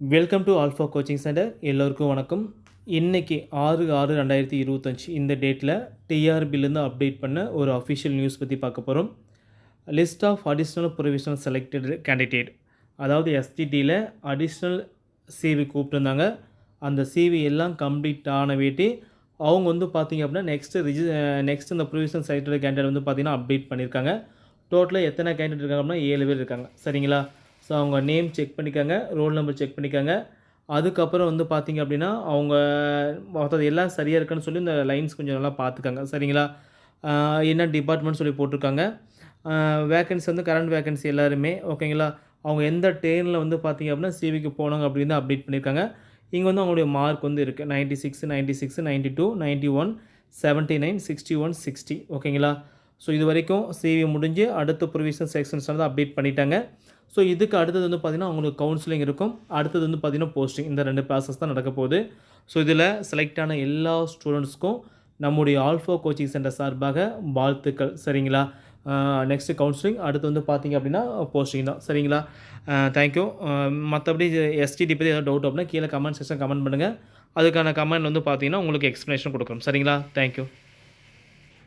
Welcome to alpha coaching centre எல்லோருக்கும் வணக்கம். இன்றைக்கி ஆறு ஆறு ரெண்டாயிரத்தி இருபத்தஞ்சி இந்த டேட்டில் டிஆர்பிலேருந்து அப்டேட் பண்ண ஒரு அஃபிஷியல் நியூஸ் பற்றி பார்க்க போகிறோம் list of additional provisional selected candidate அதாவது எஸ்டிடியில் அடிஷ்னல் சிவி கூப்பிட்டுருந்தாங்க. அந்த சிவி எல்லாம் கம்ப்ளீட் ஆன வேட்டி அவங்க வந்து பார்த்தீங்க அப்படின்னா நெக்ஸ்ட்டு ரிஜி நெக்ஸ்ட் இந்த ப்ரொவிஷனல் செலக்டட் கேண்டிடேட் வந்து பார்த்திங்கன்னா அப்டேட் பண்ணியிருக்காங்க. டோட்டலாக எத்தனை கேண்டிடேட் இருக்காங்க அப்படின்னா ஏழு பேர் இருக்காங்க. சரிங்களா? ஸோ அவங்க நேம் செக் பண்ணிக்காங்க ரோல் நம்பர் செக் பண்ணிக்காங்க. அதுக்கப்புறம் வந்து பார்த்தீங்க அப்படின்னா அவங்க மற்றது எல்லாம் சரியாக இருக்குன்னு சொல்லி இந்த லைன்ஸ் கொஞ்சம் நல்லா பார்த்துக்காங்க. சரிங்களா? என்ன டிபார்ட்மெண்ட் சொல்லி போட்டிருக்காங்க? வேகன்சி வந்து கரண்ட் வேகன்சி எல்லாருமே ஓகேங்களா? அவங்க எந்த டேர்னில் வந்து பார்த்தீங்க அப்படின்னா சிவிக்கு போனாங்க அப்படின்னு தான் அப்டேட் பண்ணியிருக்காங்க. இங்கே வந்து அவங்களுடைய மார்க் வந்து இருக்குது ninety six ninety six ninety two ninety one seventy nine sixty one sixty ஓகேங்களா? ஸோ இது வரைக்கும் சிவி முடிஞ்சு அடுத்த ப்ரொவிஷனல் செக்ஷன்ஸ் வந்து அப்டேட் பண்ணிட்டாங்க. ஸோ இதுக்கு அடுத்தது வந்து பார்த்திங்கன்னா அவங்களுக்கு கவுன்சிலிங் இருக்கும். அடுத்தது வந்து பார்த்திங்கன்னா போஸ்டிங் இந்த ரெண்டு ப்ராசஸ் தான் நடக்க போகுது. ஸோ இதில் செலக்ட் ஆன எல்லா ஸ்டூடெண்ட்ஸ்க்கும் நம்முடைய ஆல்ஃபோ கோச்சிங் சென்டர் சார்பாக வாழ்த்துக்கள். சரிங்களா? நெக்ஸ்ட்டு கவுன்சிலிங் அடுத்து வந்து பார்த்திங்க அப்படின்னா போஸ்டிங் தான். சரிங்களா? தேங்க்யூ மற்றபடி எஸ்டிடி பற்றி ஏதாவது டவுட் அப்படின்னா கீழே கமெண்ட் செக்ஷன் கமெண்ட் பண்ணுங்கள் அதுக்கான கமெண்ட் வந்து பார்த்திங்கன்னா உங்களுக்கு எக்ஸ்ப்ளனேஷன் கொடுக்குறோம் சரிங்களா? தேங்க்யூ